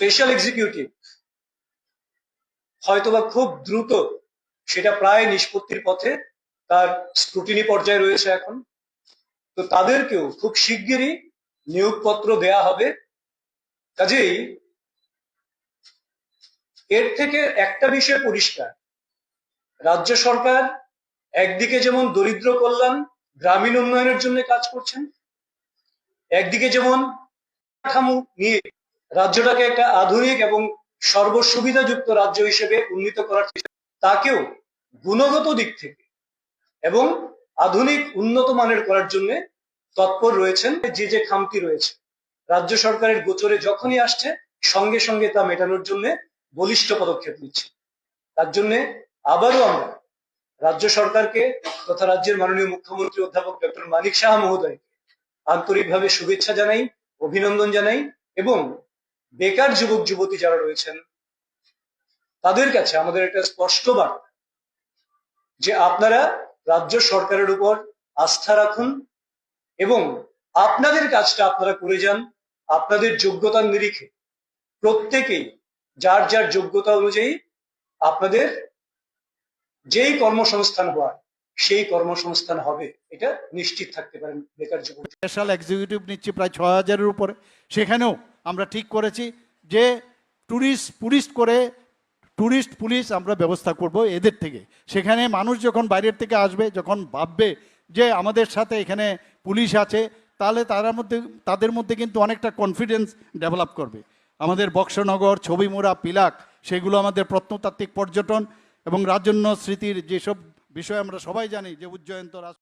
Special executive হয়তোবা খুব দ্রুত সেটা প্রায় নিষ্পত্তির পথে তার স্ক্রুটিনি পর্যায়ে রয়েছে এখন। তো তাদেরকেও খুব শিগগিরই নিয়োগপত্র দেয়া হবে। কাজেই এর থেকে একটা বিষয় পরিষ্কার। রাজ্য সরকার একদিকে যেমন দরিদ্র কল্যাণ গ্রামীণ উন্নয়নের জন্য কাজ করছেন, একদিকে যেমন কাঠামো নিয়ে রাজ্যটাকে একটা আধুনিক এবং সর্বসুবিধাযুক্ত রাজ্য হিসেবে উন্নীত করার তাকেও গুণগত দিক থেকে এবং আধুনিক উন্নত মানের করার জন্য তৎপর রয়েছেন যে যে খামতি রয়েছে। রাজ্য সরকারের গোচরে যখনই আসছে, সঙ্গে সঙ্গে তা মেটানোর জন্য বলিষ্ঠ পদক্ষেপ নিচ্ছে। তার জন্য আবারও আমরা রাজ্য সরকারকে তথা রাজ্যের মাননীয় মুখ্যমন্ত্রী অধ্যাপক ডক্টর মানিক শাহ মহোদয়কে আন্তরিকভাবে শুভেচ্ছা জানাই, অভিনন্দন জানাই এবং বেকার যুবক, যুবতী যারা রয়েছেন, তাদের কাছে আমাদের একটা স্পষ্ট বার্তা, যে আপনারা রাজ্য সরকারের উপর আস্থা রাখুন এবং আপনাদের কাজটা আপনারা করে যান, আপনাদের যোগ্যতার নিরিখে। প্রত্যেকেই, যার যার যোগ্যতা অনুযায়ী আপনাদের যেই কর্মসংস্থান হওয়ার সেই কর্মসংস্থান হবে, এটা নিশ্চিত থাকতে পারেন বেকার যুবক। স্পেশাল এক্সিকিউটিভ নিচ্ছি প্রায় ছয় হাজারের উপরে। সেখানেও আমরা ঠিক করেছি যে ট্যুরিস্ট পুলিশ করে ট্যুরিস্ট পুলিশ আমরা ব্যবস্থা করব এদের থেকে। সেখানে মানুষ যখন বাইরের থেকে আসবে, যখন ভাববে যে আমাদের সাথে এখানে পুলিশ আছে, তাহলে তার মধ্যে, তাদের মধ্যে কিন্তু অনেকটা কনফিডেন্স ডেভেলপ করবে। আমাদের বক্সনগর, ছবিমুড়া, পিলাক, সেগুলো আমাদের প্রত্নতাত্ত্বিক পর্যটন এবং রাজন্য স্মৃতির যেসব বিষয় আমরা সবাই জানি, যে উজ্জয়ন্ত রাজ